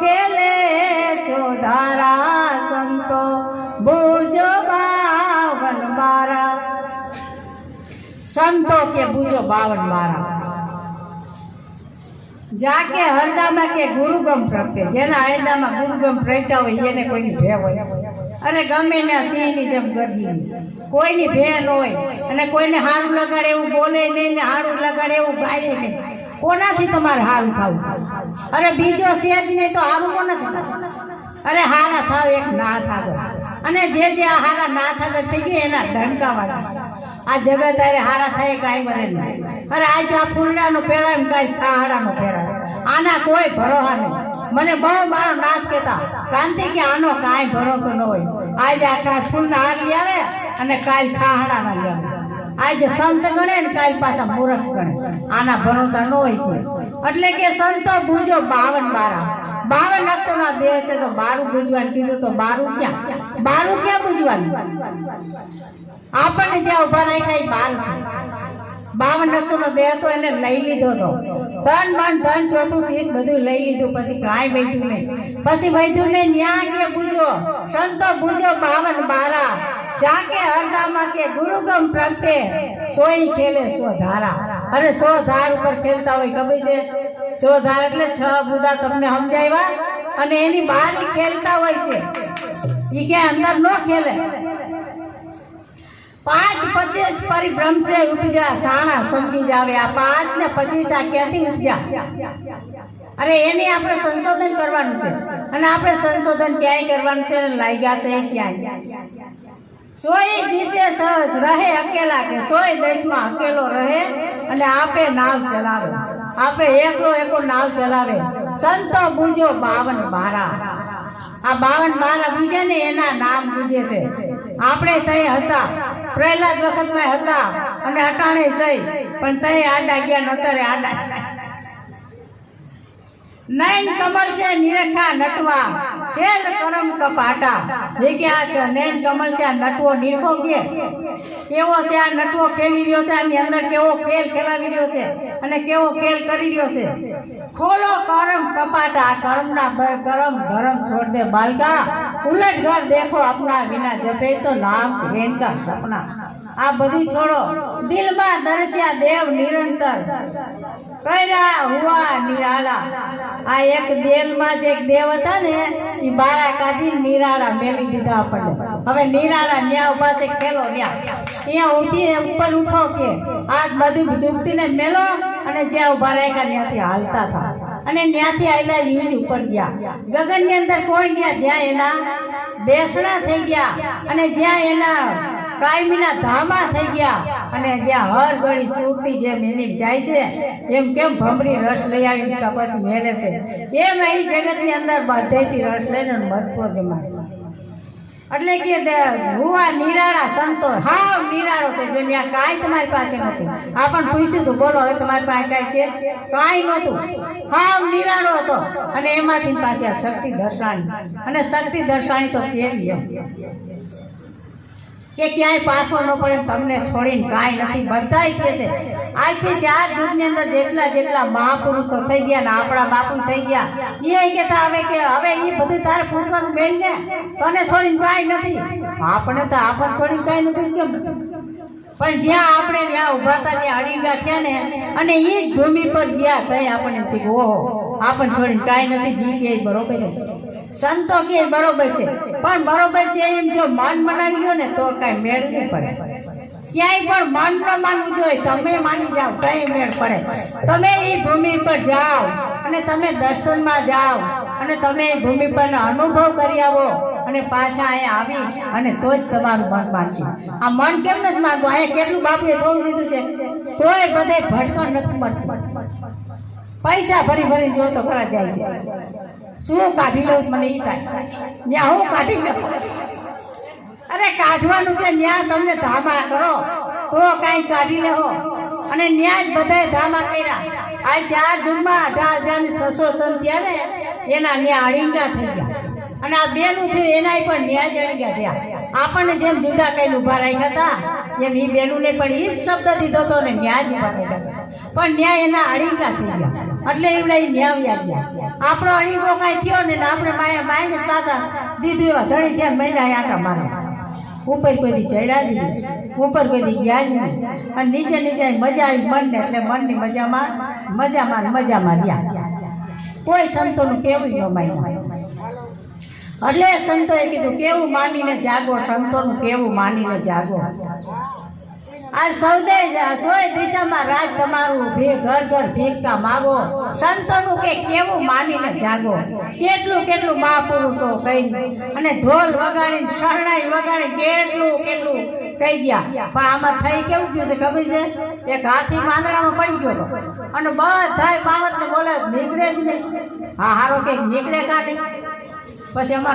ખેલે ચોધારા સંતો, બુજો બાવન મારા. સંતો કે બુજો બાવન મારા. જાકે હરદામાં કે ગુરુગમ પ્રત્યે જેના હરદામાં ગુરુગમ પ્રચા હોય એને કોઈની ભેવ હોય. અને ગમે ને સિંહની જેમ ગરજી કોઈની ભે ન હોય અને કોઈને હારું લગાડે એવું બોલે નહીં ને હારું લગાડે એવું ગાય નહીં. કોનાથી તમારે હારું થવું અરે બીજો છે જ નહીં તો હારું કોને અરે હારા થાવ એક ના થાવ. અને જે જે આ હારા ના થાવ થઈ ગયા એના ડંકાવાળા આ જગત અરે હારા થાય કાંઈ મરે નહીં. અરે આજે આ ફૂલડાનો પહેરાય કાંઈ ખાડાનો પહેરાય. આના કોઈ ભરોસા નહીં. મને બહુ મારો નાશ કહેતા ક્રાંતિ કે આનો કાંઈ ભરોસો ન હોય. આજે આ ફૂલના હાર લઈ આવે અને કાલ ખાહડાના લઈ આવે. આજે સંત ગણે ને કાલ પાછા મૂર્ખ ગણે. આના ભરોસા ન હોય કોઈ. એટલે કે સંતો ભૂજો બાવન બારા. બાવન અક્ષરના દેહ છે તો બારું ભૂજવાનું કીધું તો બારું ક્યાં? બારું ક્યાં ભૂજવાનું? આપણને જ્યાં ઊભા રાખ્યા એ બાર બાવન અક્ષરનો દેહ તો એને લઈ લીધો તો ધન, મન, ધન, ચોથું શીશ બધું લઈ લીધું. પછી કાંઈ વૈધું નહીં પછી વૈધું નહીં ન્યા કે ભૂજો? સંતો ભૂજો બાવન બારા. જાકે હરદામાં કે ગુરુગમ પ્રગટે સોઈ ખેલે સો ધારા. અરે સો ધાર ઉપર ખેલતા હોય, ખબર છે? સો ધાર એટલે છ બુદા તમને સમજાવ્યા અને એની બહાર ખેલતા હોય છે. ઈ કે અંદર નો ખેલે. પાંચ પચીસ પરિભ્રમ છે ઉપજા સાણા સમજી જાવે. આ પાંચ ને પચીસ આ ક્યાંથી ઉપજા? અરે એની આપણે સંશોધન કરવાનું છે. અને આપણે સંશોધન ક્યાંય કરવાનું છે? લાગ્યા છે ક્યાંય. સોય દિશે રહે અકેલા કે સોય દેશમાં અકેલો રહે અને આપે નાવ ચલાવે. આપે એકલો એકલો નાવ ચલાવે. સંતો બુજો બાવન બારા. આ બાવન બારા બીજે ને એના નામ બુજે છે. આપણે તય હતા. પ્રહલાદ વખતમાં હતા અને અટાણે સહી પણ તય આડા ગયા નતરે આડા. નયન કમળ છે નિરખા નટવા. ખેલ કરમ કપાટા. જે કે આ નેન કમલ છે આ નટવો નીરખો કે. કેવો છે આ નટવો ખેલી રહ્યો છે, આની અંદર કેવો ખેલ ખેલાવી રહ્યો છે અને કેવો ખેલ કરી રહ્યો છે. ખોલો કરમ કપાટા, કરમના કરમ ધરમ છોડ દે બાલકા. ઉલટ ઘર દેખો અપના વિના જપે તો નામ રેણકા સપના. આ બધું છોડો. દિલમાં દરસ્યા દેવ નિરંતર. કર્યા હુઆ નિરાળા આ એક દેલમાં જ એક દેવ હતા ને એ બારા કાઢી નિરાળા મેલી દીધા આપણને. હવે નિરાળા ન્યા ઊભા છે ન્યા. ત્યાં ઊંધી ઉપર ઉઠો કે આજ બધું ઝૂકતીને મેલો અને જ્યાં ઊભા ત્યાંથી હાલતા હતા અને ત્યાંથી આવેલા યુજ ઉપર ગયા. ગગનની અંદર કોઈ ગયા જ્યાં એના બેસણા થઈ ગયા અને જ્યાં એના કાયમીના ધામા થઈ ગયા અને જ્યાં હર ઘણી સ્મૃતિ જેમ એની જાય છે, એમ કેમ ભમરી રસ લઈ આવી કપડથી મેલે છે? એમ અહીં જગતની અંદર બધેથી રસ લઈને મરતો જમાય એટલે કે હુવા નિરાળા સંતો હાવ નિરાળો છે દુનિયા કાંઈ તમારી પાસે નથી. આ પણ પૂછ્યું હતું બોલો, હવે તમારી પાસે કાંઈ છે? કાંઈ નહોતું. હાવ નિરાળો હતો. અને એમાંથી પાછી શક્તિ દર્શાણી. અને શક્તિ દર્શાણી તો કેવી એમ. કે ક્યાંય પાછો ન પડે તમને છોડીને કાંઈ નથી. બધાય કહે છે આજથી ચાર યુગની અંદર જેટલા જેટલા મહાપુરુષો થઈ ગયા ને આપણા બાપુ થઈ ગયા એ કહેતા હવે કે હવે એ બધું તારે પૂછવાનું બેન ને, તને છોડીને કાંઈ નથી. આપણે તો આપણને છોડીને કાંઈ નથી કેમ? પણ જ્યાં આપણે ત્યાં ઊભા હતા, ત્યાં અડીંગા થયા ને, અને એ જ ભૂમિ પર ગયા તઈ આપણને ઓહો આપણને છોડીને કાંઈ નથી, જી કે બરોબર છે. સંતો કે બરોબર છે. પણ બરોબર છે એમ જો મન મનાવી લો ને તો કાંઈ મેળ નહીં પડે. ક્યાંય પણ મન ન માનવું જોઈએ તમે માની જાઓ, કઈ મેળ પડે. તમે એ ભૂમિ પર જાઓ અને તમે દર્શનમાં જાઓ અને તમે એ ભૂમિ પરનો અનુભવ કરી આવો અને પાછા અહીંયા આવી અને તો જ તમારું મન માનશે. આ મન કેમ નથી માનતું? અહીંયા કેટલું બાપુએ થોડું દીધું છે? તોય બધે ભટકો નથી મળતું. પૈસા ભરી ભરી જો તો ખરા જાય છે. શું કાઢી લઉં મને એ થાય ત્યાં હું કાઢી લઉં અરે કાઢવાનું છે ન્યા તમને ધામા કરો તો કાંઈ કાઢી લેવો અને ન્યા જ બધાએ ધામા કર્યા આ ચાર જૂનમાં અઢાર હજાર છસો સન ત્યારે એના ન્યા અડીંગા થઈ ગયા અને આ બેનું થયું એનાય પણ ન્યાય જ અડીંગા થયા આપણને જેમ જુદા કઈ ઊભા રાખ્યા હતા એમ એ બેનુંને પણ એ જ શબ્દ દીધો હતો ને ન્યાય જ ઊભા રાખ્યા. પણ ન્યાય એના અડીંગા થઈ ગયા. એટલે એવડે ઈ ન્યાવ્યા ગયા આપણો અડીંગો કાંઈ થયો ને આપણે માયા માયને દાદા દીધું એવા ધણી થયા મહિના આટા મારે. ઉપર કોઈ દી ચડ્યા જ નહીં. ઉપર કોઈથી ગયા જ નહીં. અને નીચે નીચે મજા આવી મનને એટલે મનની મજામાં મજામાં મજામાં ગયા કોઈ સંતોનું કેવું ન માન્યું. એટલે સંતોએ કીધું, કેવું માનીને જાગો? સંતોનું કેવું માનીને જાગો? આ સૌદે સોય દિશામાં રાજ તમારું ભે ઘર ઘર ભીખતા માગો. સંતોનું કે કેવું માનીને જાગો. કેટલું કેટલું મહાપુરુષો કહી અને ઢોલ વગાડીને, શરણાઈ વગાડી કેટલું કેટલું કહી ગયા. પણ આમાં થઈ કેવું ગયું છે ખબર છે? એક હાથી માંદડામાં પડી ગયો અને બધાય બાળકને બોલે નીકળે જ નહીં. હા, હારો કંઈક નીકળે કાઢે પછી અમારે